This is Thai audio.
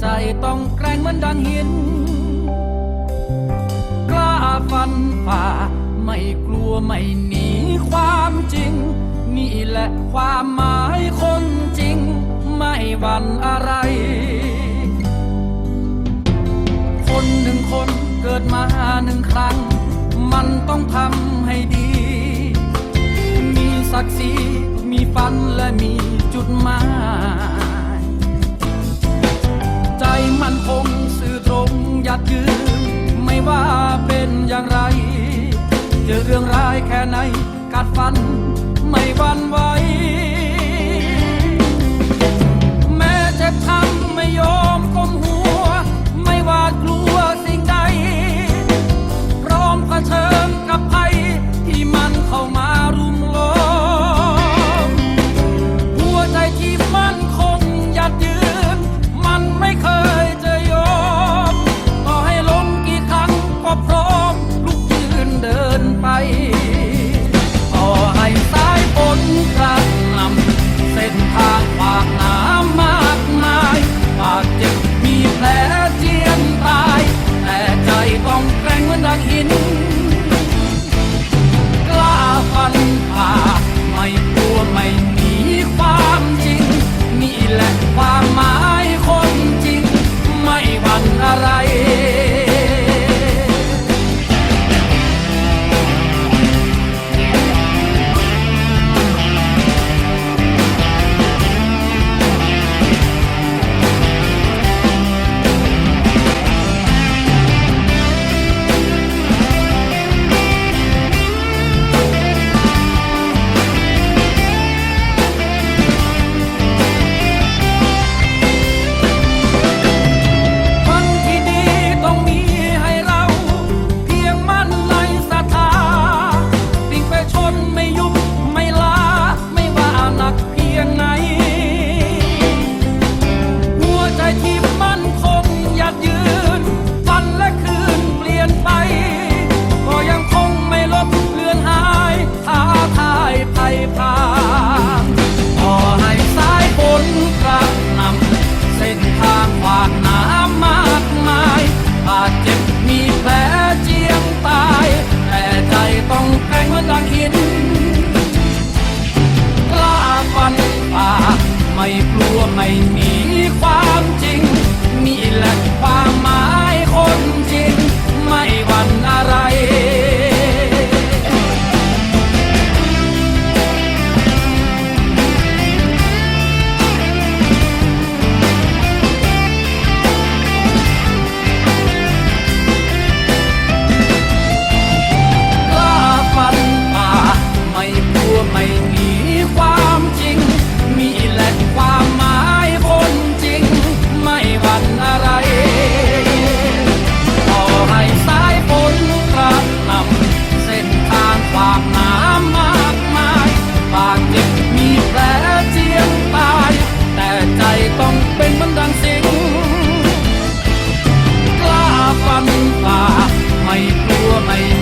ใจต้องแกร่งเหมือนดังหิน กล้าฟันฝ่า ไม่กลัวไม่หนีความจริง นี่แหละความหมายคนจริง ไม่หวั่นอะไร คนหนึ่งคนเกิดมาหนึ่งครั้ง มันต้องทำ เจอเรื่องร้ายแค่ไหนกัดฟัน ไม่วันไหว ไม่กลัวไม่